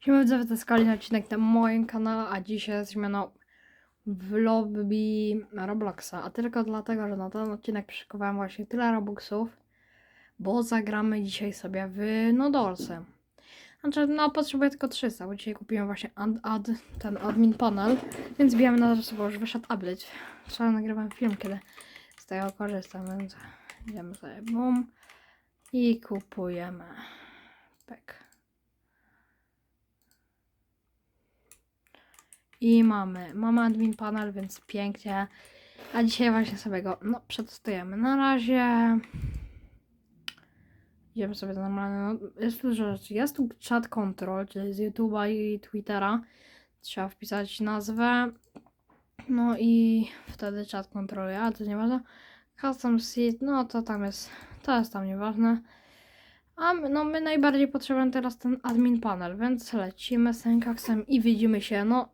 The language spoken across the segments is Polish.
Siema widzowie, to jest odcinek na moim kanale, a dzisiaj jesteśmy no w lobby Robloxa, a tylko dlatego, że na ten odcinek przykowałem właśnie tyle Robuxów, bo zagramy dzisiaj sobie w Nodolce. Znaczy, no potrzebuję tylko 300, bo dzisiaj kupiłem właśnie ad, ad, ten admin panel, więc bijemy na to, bo już wyszedł update. Wczoraj nagrywałem film, kiedy z tego korzystam, więc idziemy sobie boom i kupujemy. Pek. I mamy, mamy admin panel, więc pięknie. A dzisiaj właśnie sobie go, no, przetestujemy. Na razie idziemy sobie do normalne, no, jest dużo. Jest tu chat control, czyli z YouTube'a i Twittera. Trzeba wpisać nazwę. No i wtedy chat kontroluje, ale to nieważne. Custom seed, no to tam jest, to jest tam nieważne. A my, no my najbardziej potrzebujemy teraz ten admin panel, więc lecimy z Enkaksem i widzimy się, no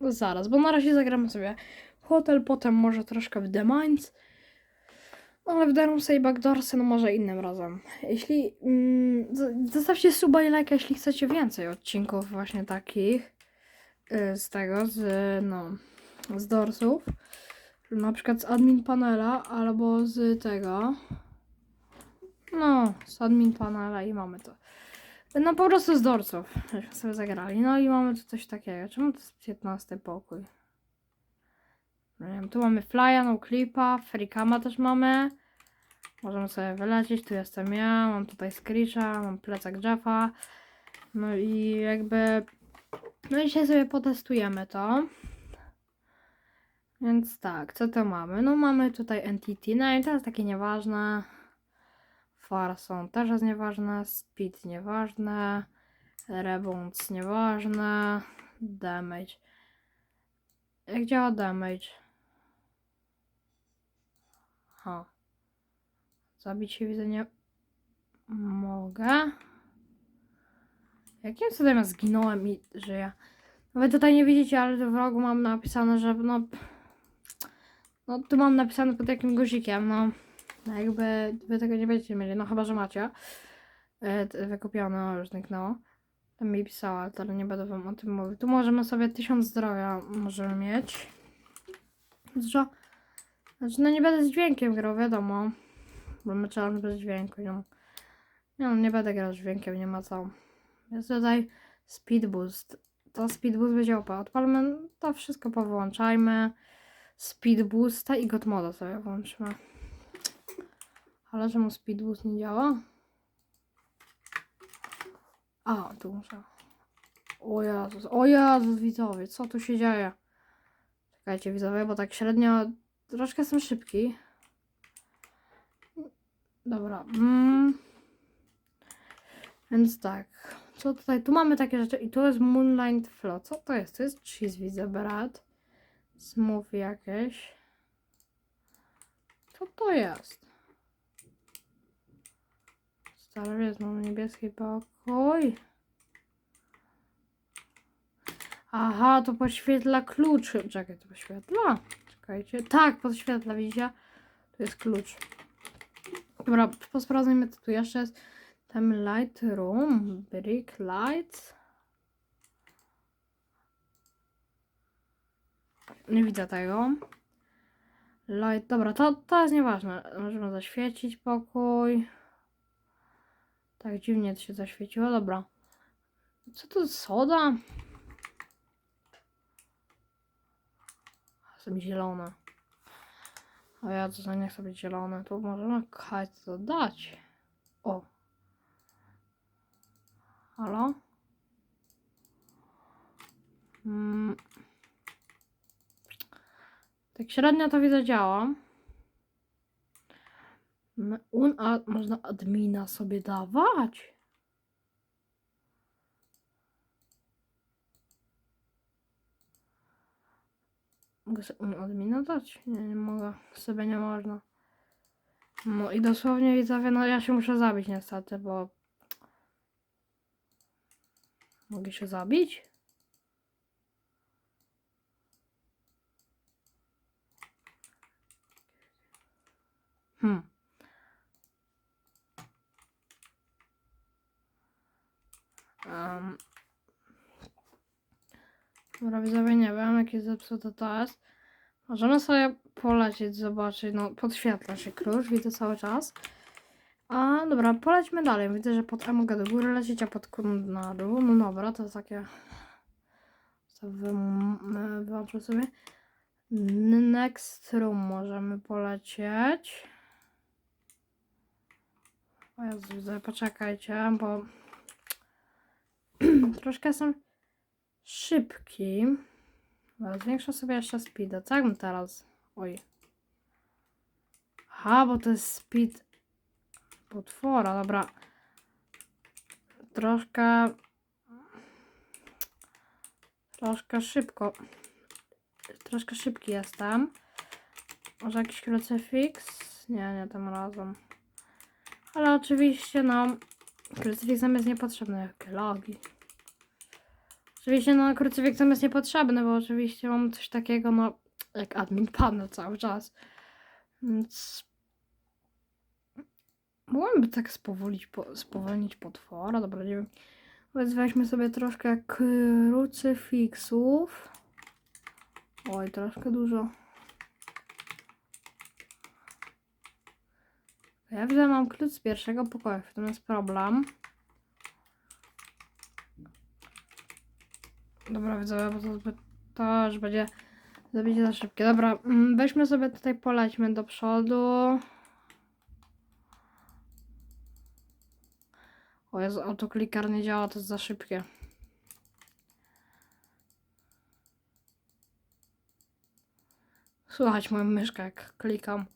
zaraz, bo na razie zagramy sobie hotel, potem może troszkę w The Mines, no ale w Rooms i Backdoorsy, no może innym razem. Jeśli, mm, zostawcie suba i like, jeśli chcecie więcej odcinków właśnie takich y, z tego, z, no, z Doorsów, na przykład z admin panela, albo z tego, no, z admin panela i mamy to. No po prostu z dorców, żeśmy sobie zagrali. No i mamy tu coś takiego. Czemu to jest 15 pokój? No nie wiem, tu mamy flya, no clipa, frikama też mamy. Możemy sobie wylecieć, tu jestem ja, mam tutaj Screecha, mam plecak Jeffa. No i jakby... No i dzisiaj sobie potestujemy to. Więc tak, co to mamy? No mamy tutaj Entity Name, to jest takie nieważne. Farson też jest nieważne, Speed nieważne, Rebounds nieważne, Damage. Jak działa Damage? Ha. Zabić się widzę nie mogę. Jakim cudem ja zginąłem i żyję? Wy tutaj nie widzicie, ale w rogu mam napisane, że no... No tu mam napisane pod jakim guzikiem, no... No jakby wy tego nie będziecie mieli, no chyba, że macie. E, Wykupione, już zniknęło. Tam mi pisała, ale nie będę wam o tym mówił. Tu możemy sobie tysiąc zdrowia możemy mieć. Dużo. Znaczy, no nie będę z dźwiękiem grał, wiadomo. Bo my challenge bez dźwięku, no. Nie no, nie będę grał z dźwiękiem, nie ma co. Jest tutaj speed boost. To speed boost będzie OP. Odpalmy, to wszystko powyłączajmy. Speed boosta i god moda sobie włączymy. Ale czemu speed boost nie działa? A, tu muszę. O Jezus, o Jezus, widzowie, co tu się dzieje? Czekajcie, widzowie, bo tak średnio troszkę jestem szybki. Dobra. Mm. Więc tak. Co tutaj? Tu mamy takie rzeczy i tu jest Moonlight Flow. Co to jest? To jest cheese, widzę, brat. Smoothie jakieś. Co to jest? Starowiec, mamy niebieski pokój. Aha, to podświetla klucz. Czekaj, to podświetla? Czekajcie. Tak, podświetla, widzicie? To jest klucz. Dobra, posprawdzajmy, co tu jeszcze jest. Tam light room, brick lights. Nie widzę tego. Light, dobra, to, to jest nieważne. Możemy zaświecić pokój. Tak dziwnie to się zaświeciło, dobra. Co to soda? Być zielone. A ja to nie chcę być zielone. Tu możemy hajs dodać. O. Halo? Mm. Tak średnio to widzę działa. Un, a można admina sobie dawać. Mogę sobie un admina dać? Nie, nie mogę. Sobie nie można. No i dosłownie widzowie, no ja się muszę zabić niestety, bo... Mogę się zabić? Hmm. Um, Dobra, nie wiem, jakie zepsute to jest. Możemy sobie polecieć, zobaczyć. No, podświetla się klucz, widzę cały czas. A, dobra, polećmy dalej. Widzę, że pod E mogę do góry lecieć, a pod Q na dół. No dobra, to jest takie... To wym- wyłączę sobie. Next room możemy polecieć. O Jezu, poczekajcie, bo troszkę jestem szybki. Dobra, Zwiększę sobie jeszcze speeda. Co jakbym teraz? Oj. Aha, bo to jest speed potwora, dobra. Troszkę... Troszkę szybko. Troszkę szybki jestem. Może jakiś krucyfiks? Nie, nie tym razem. Ale oczywiście, no... Krucyfiks nam jest niepotrzebny. Jakie logi. Oczywiście, no, krucyfiks nam jest niepotrzebny, bo oczywiście mam coś takiego, no, jak admin panel cały czas. Więc... Mogłabym tak spowolić, po, spowolnić potwora, dobra, nie wiem. Więc weźmy sobie troszkę krucyfiksów. Oj, troszkę dużo. Ja mam klucz z pierwszego pokoju, w tym jest problem. Dobra, widzę, bo to, to już będzie zabicie za szybkie. Dobra, mm, weźmy sobie tutaj, polećmy do przodu. O Jezu, autoklikar nie działa, to jest za szybkie. Słychać moją myszkę, jak klikam.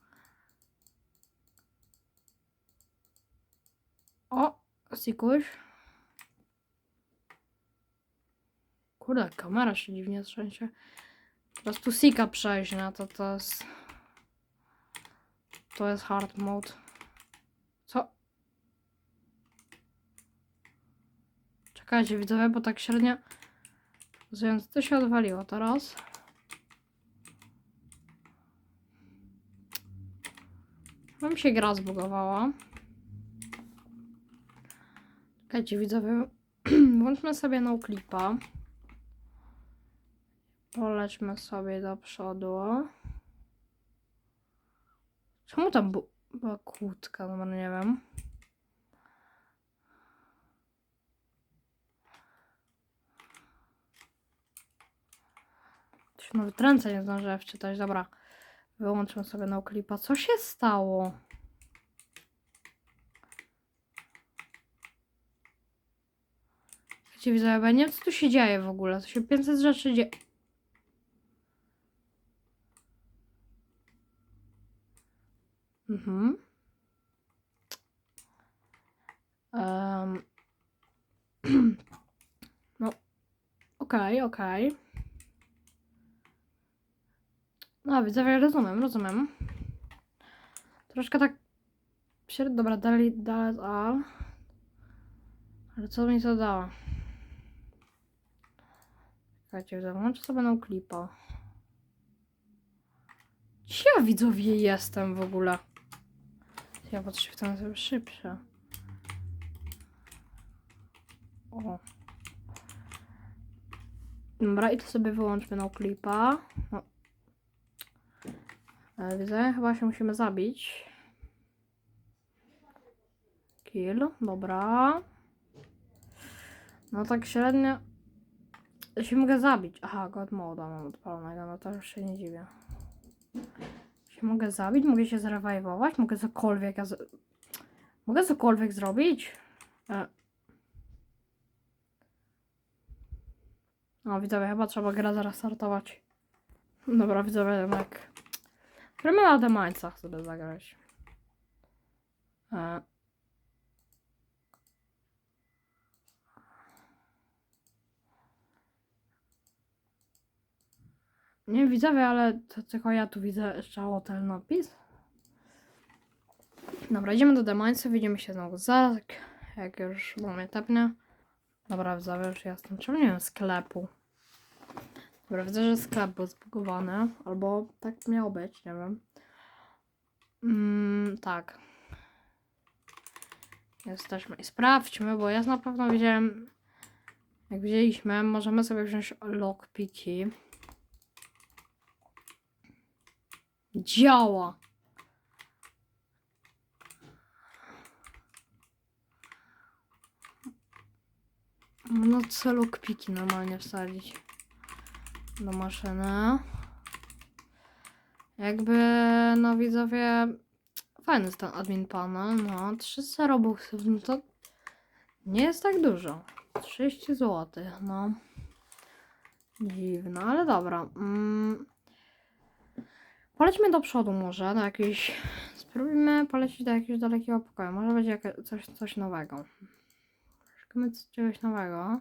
O, Sikuś. Kurde, kamera się dziwnie trzęsie. Teraz tu Sika przejść na to, to jest... To jest hard mode. Co? Czekajcie widzowie, bo tak średnio... Więc to się odwaliło teraz. Mam się gra zbugowała. Czekajcie widzowie, włączmy sobie no clipa. Polećmy sobie do przodu. Czemu tam była kłódka? No nie wiem. Się nawet ręce nie zdążyłem wczytać. Dobra. Wyłączmy sobie no clipa. Co się stało? Wiecie, widzę, ja nie wiem, co tu się dzieje w ogóle. To się 500 rzeczy dzieje. Mhm. Em. No. Okej, okej. No, widzowie, rozumiem, rozumiem. Troszkę tak... Dobra, dali, dali, a... Ale co mi to dało? Czekajcie, włączę sobie na klipa. Gdzie ja widzowie jestem w ogóle? Ja pod shiftem sobie szybsze. O. Dobra, i to sobie wyłączmy na klipa. No. Widzę, chyba się musimy zabić. Kill, dobra. No tak średnio. Się mogę zabić. Aha, God moda mam odpalonego, no to już się nie dziwię. Mogę zabić, mogę się zrewajwować, mogę cokolwiek. Ja z... Mogę cokolwiek zrobić? E. No widzowie, chyba trzeba grę zaraz startować. Dobra, widzowie, jak. Gramy na demańcach sobie zagrać. E. Nie widzowie, ale to tylko ja tu widzę hotel napis. Dobra, idziemy do Demańca, widzimy się znowu za, jak już mamy tepnę. Dobra, widzowie, już jestem. Czemu nie wiem sklepu? Dobra, widzę, że sklep był zbugowany, albo tak miało być, nie wiem. Mm, tak. Jesteśmy i sprawdźmy, bo ja na pewno widziałem Jak wzięliśmy, możemy sobie wziąć lockpiki. Działa! No co lockpiki normalnie wsadzić do maszyny. Jakby, no widzowie, fajny jest ten admin panel, no 300 robuxów, no to nie jest tak dużo. 30 zł, no. Dziwne, ale dobra. Mm. Polećmy do przodu może, do jakiejś... Spróbujmy polecieć do jakiegoś dalekiego pokoju. Może będzie jaka- coś, coś nowego. Szukamy czegoś nowego.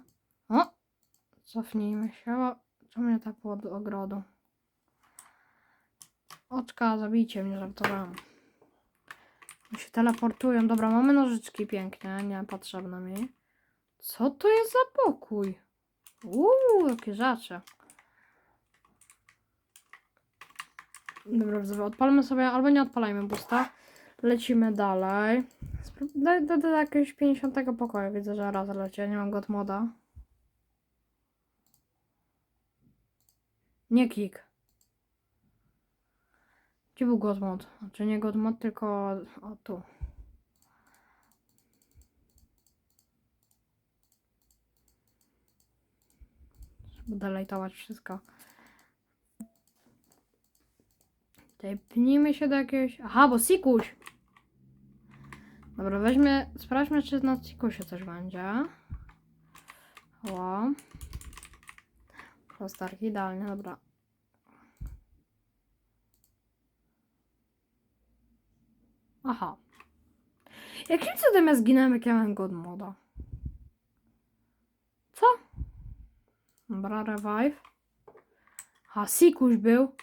O! Cofnijmy się, bo czemu mnie tak od ogrodu? Oczka, zabijcie mnie, żartowałem. Mi się teleportują. Dobra, mamy nożyczki pięknie, niepotrzebne mi. Co to jest za pokój? Uuu, jakie rzeczy. Dobra, odpalmy sobie, albo nie odpalajmy busta. Lecimy dalej. Do, do, do jakiegoś 50 pokoju widzę, że raz leci. Ja nie mam god moda. Nie kik. Gdzie był god mod? Znaczy nie god mod, tylko o tu. Żeby deletować wszystko. Tutaj pnijmy się do jakiegoś... Aha, bo Sikuś! Dobra, weźmy... Sprawdźmy, czy na Sikusie coś będzie. Ła. Prostarki, idealnie, dobra. Aha. Jakim cudem ja zginąłem, jak ja mam god moda? Co? Dobra, revive. A, Sikuś był.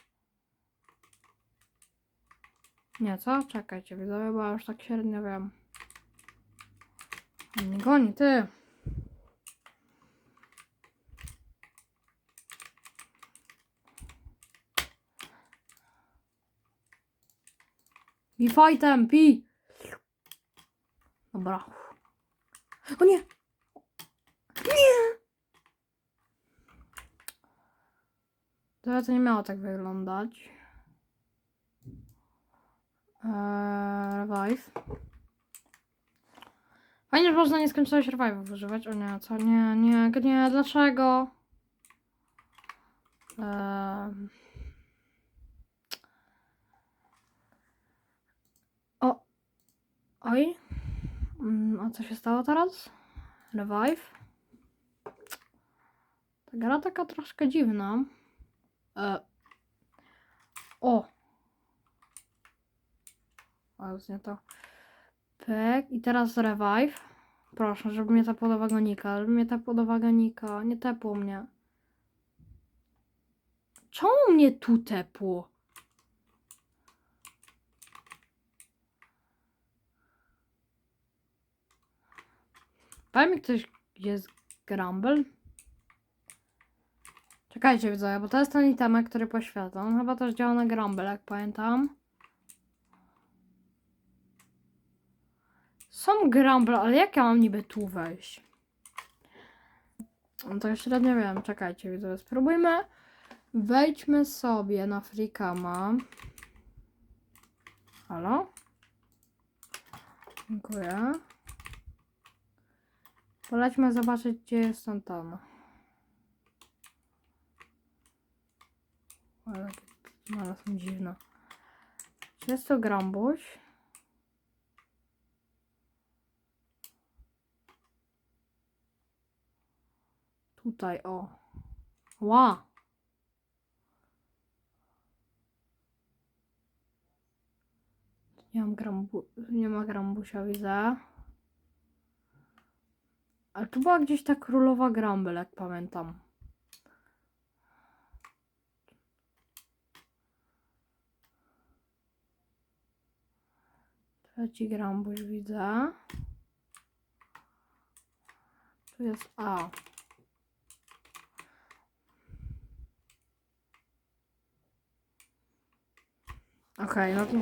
Nie, co? Czekajcie, widzowie, bo już tak średnio wiem. Nie goni, ty. Pi fightem, pi. Dobra. O nie! Nie! To nie miało tak wyglądać. Eee, revive. Fajnie, że można nieskończoność revive'ów używać. O nie, co? Nie, nie, nie, dlaczego? Eee... O! Oj. Mm, A co się stało teraz? Revive. Ta gra taka troszkę dziwna. E. O! O, już nie to. Pek. I teraz revive. Proszę, żeby mnie tepło do wagonika. Żeby mnie tepło do wagonika. Nie tepło mnie. Czemu mnie tu tepło? Powie mi ktoś, jest Grumble? Czekajcie, widzowie, bo to jest ten itemek, który poświatlam. On chyba też działa na Grumble, jak pamiętam. Są Grumble, ale jak ja mam niby tu wejść? No to już średnio wiem. Czekajcie, widzowie, spróbujmy. Wejdźmy sobie na Freecama. Halo? Dziękuję. Polećmy zobaczyć, gdzie jest tam. Ale jakie znalazłem dziwne. Czy jest to Grambuś? Tutaj, o. Ła! Nie mam grambu... Nie ma Grambusia, widzę. Ale tu była gdzieś ta królowa Grumble, jak pamiętam. Trzeci Grambuś widzę. Tu jest A. Okej, no to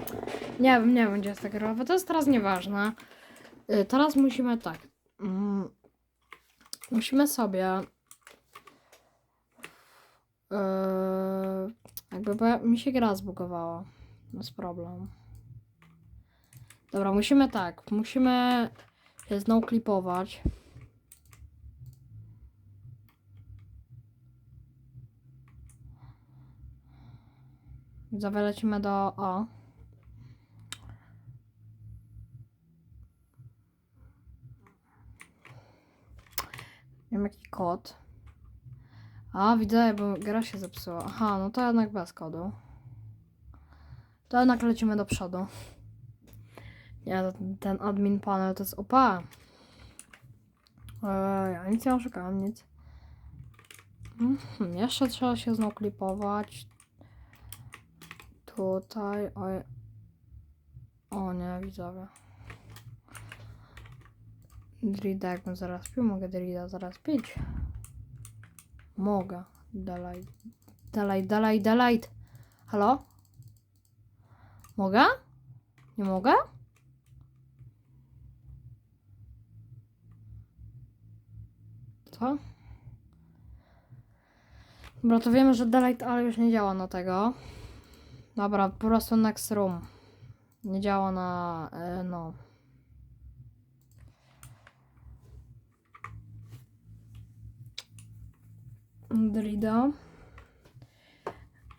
nie wiem, nie wiem gdzie jest ta bo to jest teraz nieważne. Y, Teraz musimy tak. Mm, musimy sobie Yy, jakby bo mi się gra zbugowała. Jest problem. Dobra, musimy tak. Musimy się znowu klipować. Widzowie, lecimy do. Nie wiem jaki kod. A, widzę, bo gra się zepsuła. Aha, no to jednak bez kodu. To jednak lecimy do przodu. Nie, ten admin panel to jest OP. Eee, ja nic nie oszukałam, nic. Mhm, jeszcze trzeba się znowu klipować. Tutaj, oj. O nie, widzowie. Drida, jakbym zaraz pił, mogę Drida zaraz pić. Mogę. Dalej. Dalej, dalej, dalej. Halo? Mogę? Nie mogę? Co? Dobra, to wiemy, że Delete ale już nie działa na tego. Dobra, po prostu Next Room. Nie działa na... E, no. Drida.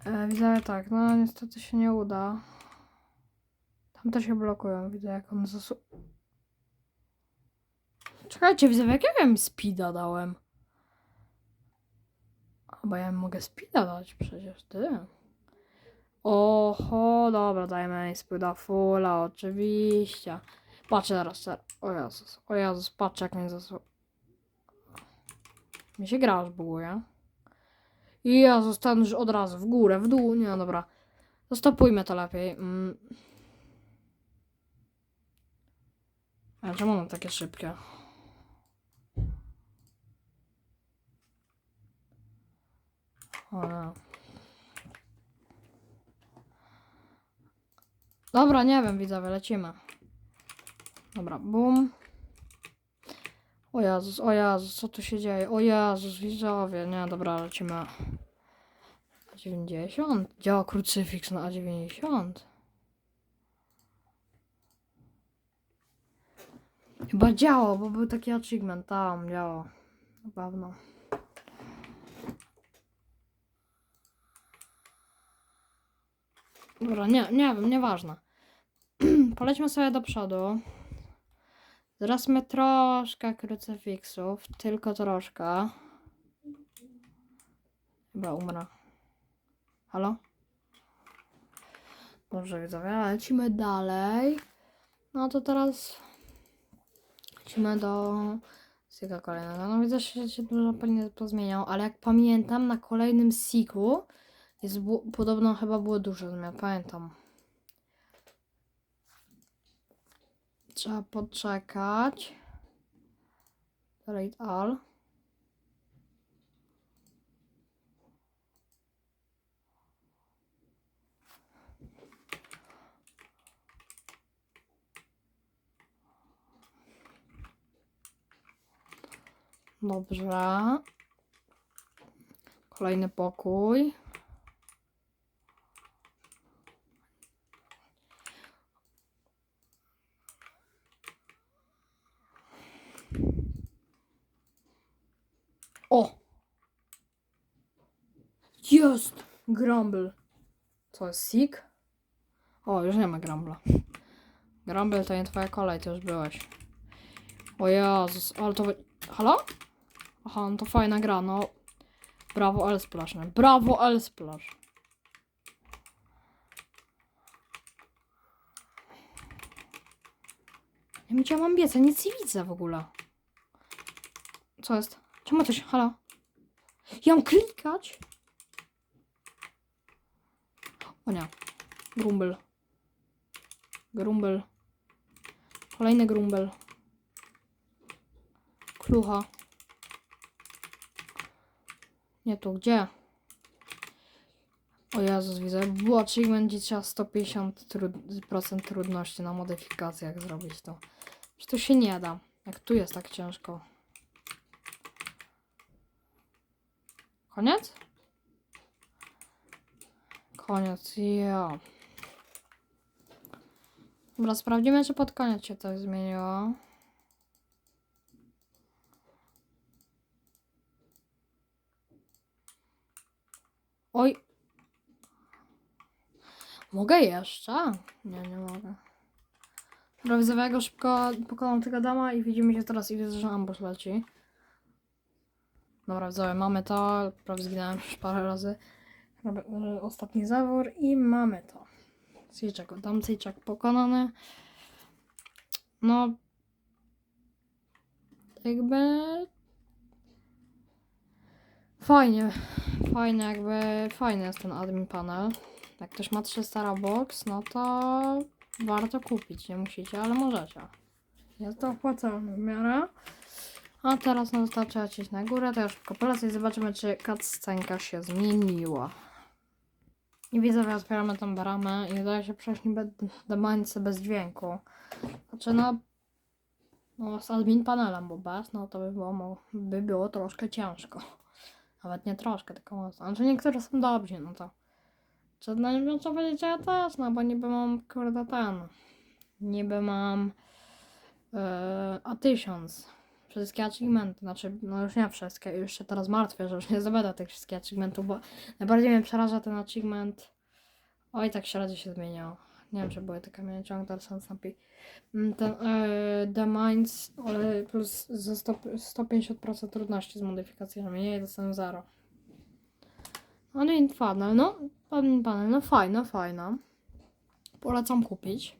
E, widzę tak, no niestety się nie uda. Tam też się blokują, widzę jak on zasu... Czekajcie, widzę jak ja im speeda dałem. Bo ja mogę speeda dać przecież, ty. Oho, dobra, dajmy speeda fulla, oczywiście. Patrzę teraz, teraz. O Jezus, o Jezus, patrzę jak mnie zasu... Mi się gra już buguje. I ja zostanę już od razu w górę, w dół. Nie, dobra. Zastopujmy to lepiej. Mm. A czemu mam takie szybkie? O, no. Dobra, nie wiem, widzowie, lecimy. Dobra, bum. O Jezus, o Jezus, co tu się dzieje? O Jezus, widzowie, nie, dobra, lecimy. A90? Działa krucyfiks na A90. Chyba działa, bo był taki achievement, tam działa. Na pewno. Dobra, nie, nie wiem, nieważne. Polećmy sobie do przodu. Zrasmy troszkę krucyfiksów, tylko troszkę. Chyba umrę. Halo? Dobrze, widzowie, lecimy dalej. No to teraz lecimy do Sika kolejnego. No widzę, że się dużo pewnie pozmieniał, ale jak pamiętam, na kolejnym Siku jest podobno chyba było dużo zmian, pamiętam. Trzeba poczekać. Delete all. Dobrze. Kolejny pokój. O! Jest! Grumble. Co jest Sik? O, już nie ma Grumbla. Grumble to nie twoja kolej, ty już byłeś. O Jezus, ale to... Halo? Aha, no to fajna gra, no. Brawo Elsplash, no. Brawo Elsplash. Ja mam biec, ja nic nie widzę w ogóle. Co jest? Czemu się... Halo? Ja mam klikać? O nie. Grumbel. Grumbel. Kolejny grumbel. Klucha. Nie tu, gdzie? O Jezus, widzę. Było achievement, gdzie trzeba 150% trud procent trudności na modyfikacjach zrobić to. Że to się nie da. Jak tu jest tak ciężko. Koniec? Koniec, ja. Dobra, sprawdzimy, czy pod koniec się coś zmieniło. Oj. Mogę jeszcze? Nie, nie mogę. Dobra, wzywaj go szybko, pokonam tego dama i widzimy się teraz i widzę, że ambush leci. Dobra, widzowie, mamy to. Prawie zginąłem już parę razy. Robię e, ostatni zawór i mamy to. Sejczek, dam Sejczek pokonany. No. Jakby. Fajnie. Fajnie, jakby. Fajny jest ten admin panel. Jak ktoś ma 300 Robux, no to warto kupić. Nie musicie, ale możecie. Jest to opłacalne w miarę. A teraz no wystarczy lecieć na górę, to już szybko polecę i zobaczymy, czy cutscenka się zmieniła. I widzowie, otwieramy tą bramę i udaje się przejść niby do mańce bez dźwięku. Znaczy no, no z admin panelem, bo bez, no to by było, by było troszkę ciężko. Nawet nie troszkę, tylko mocno. Znaczy niektóre są dobrzy, no to. Czy no nie wiem co powiedzieć, ja też, no bo niby mam, kurde, ten. Niby mam yy, A1000 wszystkie achievementy, znaczy, no już nie wszystkie, już się teraz martwię, że już nie zdobędę tych wszystkich achievementów, bo najbardziej mnie przeraża ten achievement. Oj, tak średnio się zmieniało. Nie wiem, czy były te kamienie ciąg, teraz nastąpi. Mm, Ten e, The Minds ale plus ze 100, 150% trudności z modyfikacjami, nie, dostanę 0. Admin panel, no, panel, no fajna, fajna. Polecam kupić.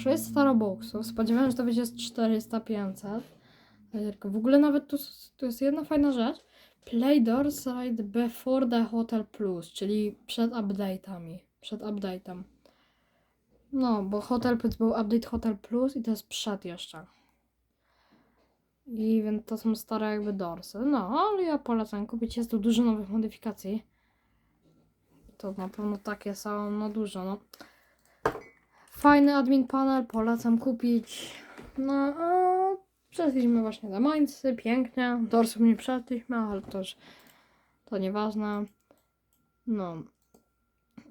300 robuxów. Spodziewałem się, że to będzie z 400, 500. Tylko W ogóle nawet tu, tu jest jedna fajna rzecz. Play Doorside before the Hotel Plus, czyli przed update'ami. Przed update'em. No, bo Hotel Plus był update Hotel Plus i to jest przed jeszcze. I więc to są stare jakby dorsy. No, ale ja polecam kupić. Jest tu dużo nowych modyfikacji. To na pewno takie są, no dużo, no. Fajny admin panel, polecam kupić. No, a przeszliśmy właśnie do Mainzy, pięknie. Dorsów nie przeszliśmy, ale już to nieważne. No.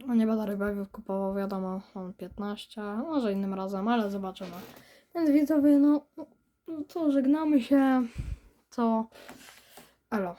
No nie będę revive'ów kupował, wiadomo, mam 15, może innym razem, ale zobaczymy. Więc widzowie, no, no to żegnamy się, to elo.